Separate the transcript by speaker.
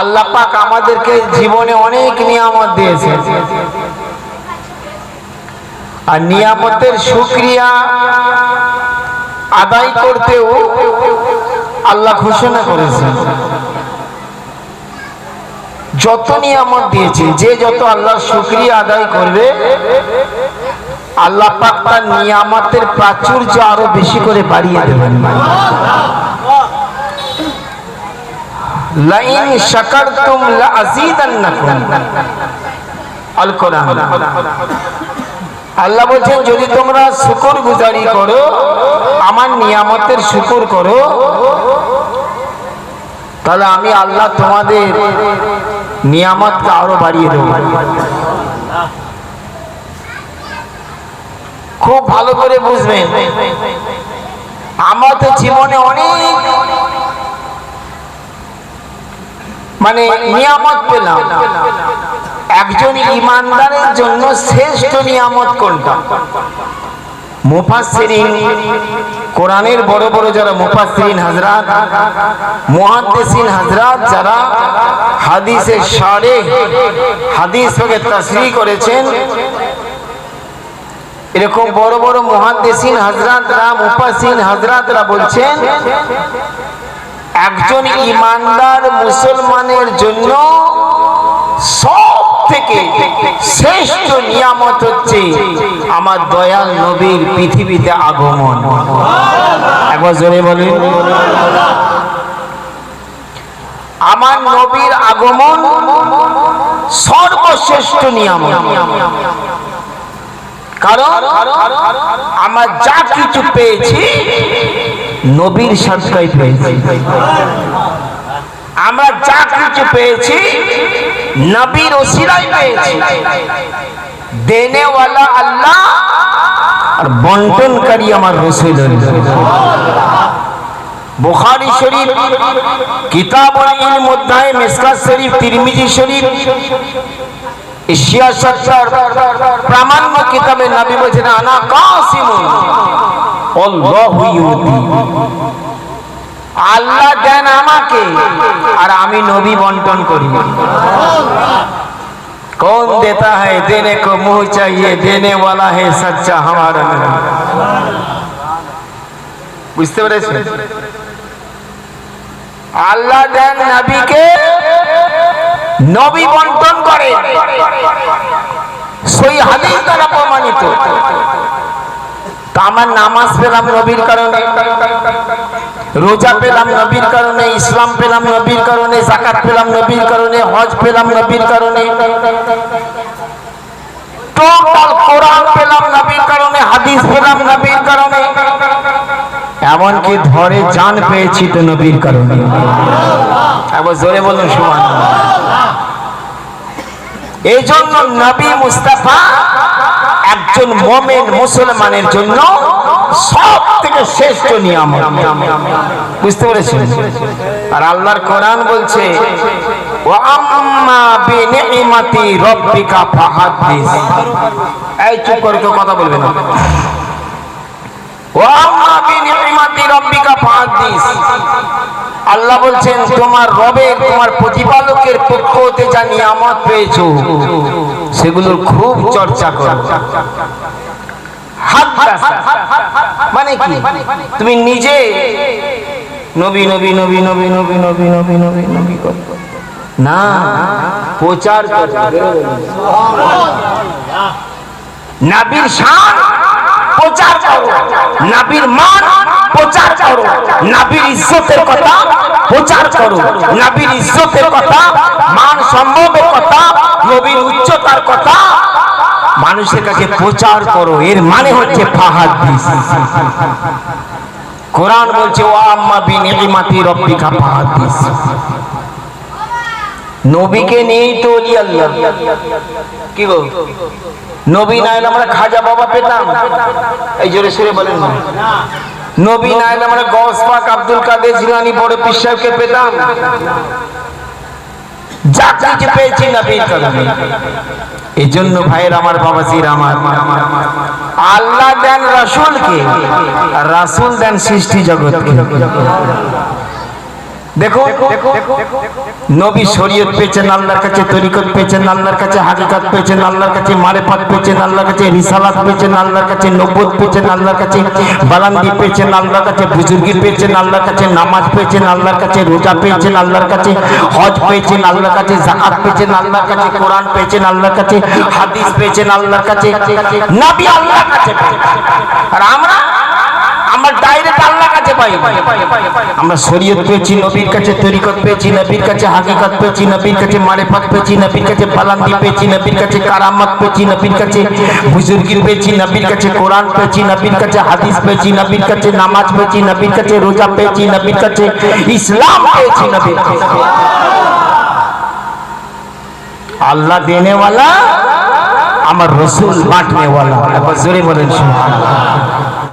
Speaker 1: আল্লাহ পাক আমাদেরকে জীবনে অনেক নিয়ামত দিয়েছে আর নিয়ামতের শুক্রিয়া আদায় করতেও আল্লাহ ঘোষণা করেছেন। যত নিয়ামত দিয়েছে, যে যত আল্লাহ শুক্রিয়া আদায় করবে, আল্লাহ পাক তার নিয়ামতের প্রাচুর্য আরও বেশি করে বাড়িয়ে দেবেন। লাইন শাকারতুম লাযীদান্নাকুম আল্লাহ বলছেন, যদি তোমরা শুকর গুজারি করো, আমার নিয়ামতের শুকর করো, তাহলে আমি আল্লাহ তোমাদের নিয়ামতকে আরও বাড়িয়ে দেব। খুব ভালো করে বুঝবেন। আমরা তো জীবনে অনেক মানে নিয়ামত পেলাম। একজন ইমানদারের জন্য শ্রেষ্ঠ নিয়ামত কোনটা? বড় বড় যারা যারা হাদিসের সারে, হাদিস থেকে করেছেন, এরকম বড় বড় মুহাদ্দিসিন হযরতরা মুফাসসিরিন হযরতরা বলছেন একজন ইমানদার মুসলমানের জন্য সব থেকে শ্রেষ্ঠ নিয়ামত হচ্ছে আমার দয়াল নবীর পৃথিবীতে আগমন। একবার জোরে বলেন। আমার নবীর আগমন সর্বশ্রেষ্ঠ নিয়ামত। কারণ আমার যা কিছু পেয়েছি নবীর সাথে পেয়েছি। আমরা যা কিছু পেয়েছি, নবীর ওসিলাই পেয়েছি। দেনেওয়ালা আল্লাহ আর বন্টনকারী আমার রসুল। বুখারী শরীফ কিতাবুল ইলম অধ্যায়, মিসকাত শরীফ, তিরমিজি শরীফ, এশিয়া সত্তর, প্রামাণ্য কিতাবে নবী বলছেন, আনা কাসিমুন। আল্লাহ দেন আমাকে, আর আমি নবী বন্টন করি। কোন দেতা হে দেনে কো মুহ চাইয়ে দেনে ওয়ালা হে সচ্চা আমার বুঝতে পেরেছেন? আল্লাহ দেন নবীকে, নবী বন্টন করে। সই হাদিস দ্বারা প্রমাণিত। তা আমার নামাজ পেলাম নবীর কারণে, রোজা পেলাম নবীর কারণে, ইসলাম পেলাম নবীর কারণে জাকাত পেলাম নবীর কারণে, হজ পেলাম নবীর কারণে। এমনকি ধরে জান পেয়েছি তো নবীর কারণে। একবার জোরে বলুন সুমান এই জন্য নবী মুস্তাফা একজন মোমেন মুসলমানের জন্য সব থেকে শ্রেষ্ঠ নিয়ামত। বুঝতে পেরেছেন? আর আল্লাহর কোরআন বলছে এই করে কেউ কথা না। আল্লাহ বলছেন, তোমার রবের, তোমার প্রতিপালকের পক্ষ হতে যা নিয়ামত পেয়েছ সেগুলোর খুব চর্চা করো। মানে কি? তুমি নিজে নবী নবী নবী নবী নবী নবী নবী নবী নবী করো। না, প্রচার নাবির শান প্রচার করো। নাবির মান প্রচার করো। নাবির ইজ্জতের কথা প্রচার করো। নাবির ইজ্জতের কথা মান সম্ভবের কথা নবীর উচ্চতার কথা, মানুষের কাছে প্রচার করো, এর মানে হচ্ছে ফাহাদিস কোরআন বলছে ও আম্মা বিনিমাতি রব্বিকা ফাহাদিস নবীকে নিয়েই তো অলি আল্লাহ। কি গো? নবী না এলে আমরা খাজা বাবা পেতাম। এই জোরে সুরে বলেন না। নবী না এলে আমরা গস পাক আব্দুল কাদের জিলানি বড় পীর সাহেবকে পেতাম। যা কিছু পেয়েছি নবীর কারণে এই জন্য ভাইয়ের আমার বাবা সির আমার। আল্লাহ দেন রাসুলকে রাসুল রাসূল দেন সৃষ্টি জগৎকে। দেখো নবী শরীয়ত পেয়েছেন আল্লাহর কাছে তরিকত পেয়েছেন আল্লাহর কাছে হাকিকাত পেয়েছেন আল্লাহর কাছে মারেফাত পেয়েছেন আল্লাহর কাছে রিসালাত পেয়েছেন আল্লাহর কাছে নব্বত পেয়েছেন আল্লাহর কাছে বালান্দি পেয়েছেন আল্লাহর কাছে বুজুর্গি পেয়েছেন আল্লাহর কাছে নামাজ পেয়েছেন আল্লাহর কাছে রোজা পেয়েছেন আল্লাহর কাছে হজ পেয়েছেন আল্লাহর কাছে জাকাত পেয়েছেন আল্লাহর কাছে কোরআন পেয়েছেন আল্লাহর কাছে হাদিস পেয়েছেন আল্লাহর কাছে নবী আল্লাহর কাছে। আর আমরা আমরা ডাইরেক্ট আল্লাহ কাছে পাই আমরা শরীয়ত পেয়েছি নবীর কাছে তরিকত পেয়েছি নবীর কাছে হাকিকত পেয়েছি নবীর কাছে মারেফত পেয়েছি নবীর কাছে পালান্দি পেয়েছি নবীর কাছে কারামত পেয়েছি নবীর কাছে বুজুর্গি পেয়েছি নবীর কাছে কোরআন পেয়েছি নবীর কাছে হাদিস পেয়েছি নবীর কাছে নামাজ পেয়েছি নবীর কাছে রোজা পেয়েছি নবীর কাছে ইসলাম পেয়েছি নবীর আল্লাহ দেনেওয়ালা আমার রসুল বাঁটনেওয়ালা বলেন